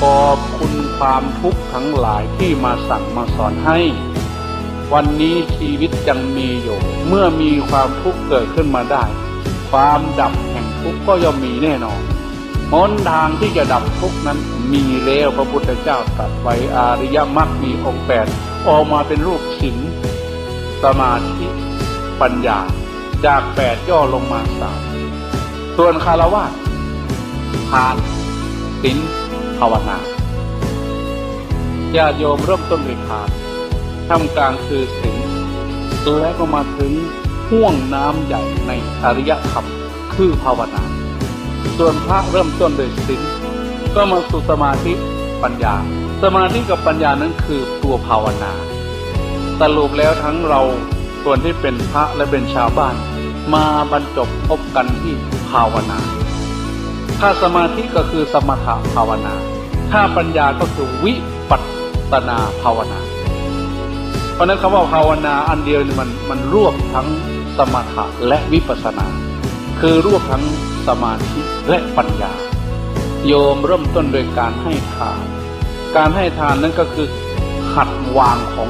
ขอบคุณความทุกข์ทั้งหลายที่มาสั่งมาสอนให้ วันนี้ชีวิตยังมีอยู่ เมื่อมีความทุกข์เกิดขึ้นมาได้ ความดับแห่งทุกข์ก็ย่อมมีแน่นอนหนทางที่จะดับทุกข์นั้นมีแล้วพระพุทธเจ้าตรัสไว้อาริยมรรคมีองค์แปดออกมาเป็นรูปศีลสมาธิปัญญาจากแปดย่อลงมาสามส่วนคารวะทานศีล ภาวนาญาติโยมเริ่มต้นด้วยทานทำกลางคือศีลและก็มาถึงห่วงน้ำใหญ่ในอริยธรรมคือภาวนา ส่วนพระเริ่มต้นด้วยศีลก็มาสู่สมาธิปัญญา สมาธิกับปัญญานั้นคือตัวภาวนาสรุปแล้วทั้งเราส่วนที่เป็นพระและเป็นชาวบ้าน มาบรรจบพบกันที่ภาวนา ถ้าสมาธิก็คือสมถะภาวนา ถ้าปัญญาก็คือวิปัสสนาภาวนา เพราะฉะนั้นคำว่าภาวนาอันเดียวนี่มันมันรวบทั้งสมถะและวิปัสสนา คือรวบทั้งสมาธิและปัญญา โยมเริ่มต้นโดยการให้ทาน การให้ทานนั้นก็คือหัดวางของ